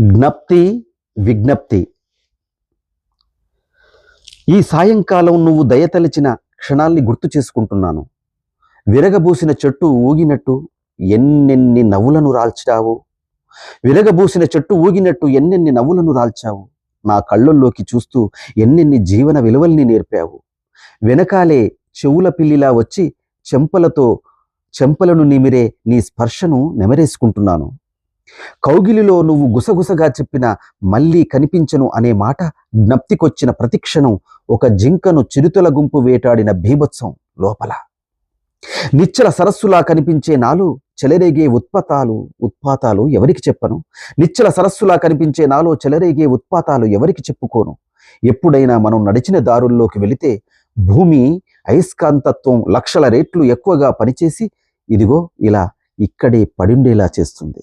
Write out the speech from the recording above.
జ్ఞప్తి విజ్ఞప్తి. ఈ సాయంకాలం నువ్వు దయతలిచిన క్షణాల్ని గుర్తు చేసుకుంటున్నాను. విరగబూసిన చెట్టు ఊగినట్టు ఎన్నెన్ని నవ్వులను రాల్చావు? విరగబూసిన చెట్టు ఊగినట్టు ఎన్నెన్ని నవ్వులను రాల్చావు? నా కళ్ళల్లోకి చూస్తూ ఎన్నెన్ని జీవన విలువల్ని నేర్పావు? వెనకాలే చెవుల పిల్లిలా వచ్చి చెంపలతో చెంపలను నిమిరే నీ స్పర్శను నెమరేసుకుంటున్నాను. కౌగిలిలో నువ్వు గుసగుసగా చెప్పిన మళ్ళీ కనిపించను అనే మాట జ్ఞప్తికొచ్చిన ప్రతిక్షణం ఒక జింకను చిరుతల గుంపు వేటాడిన భీభత్సం లోపల. నిచ్చల సరస్సులా కనిపించే నాలు చెలరేగే ఉత్పాతాలు ఉత్పాతాలు ఎవరికి చెప్పను? నిచ్చల సరస్సులా కనిపించే నాలో చెలరేగే ఉత్పాతాలు ఎవరికి చెప్పుకోను? ఎప్పుడైనా మనం నడిచిన దారుల్లోకి వెళితే భూమి అయస్కాంతత్వం లక్షల రేట్లు ఎక్కువగా పనిచేసి ఇదిగో ఇలా ఇక్కడే పడిండేలా చేస్తుంది.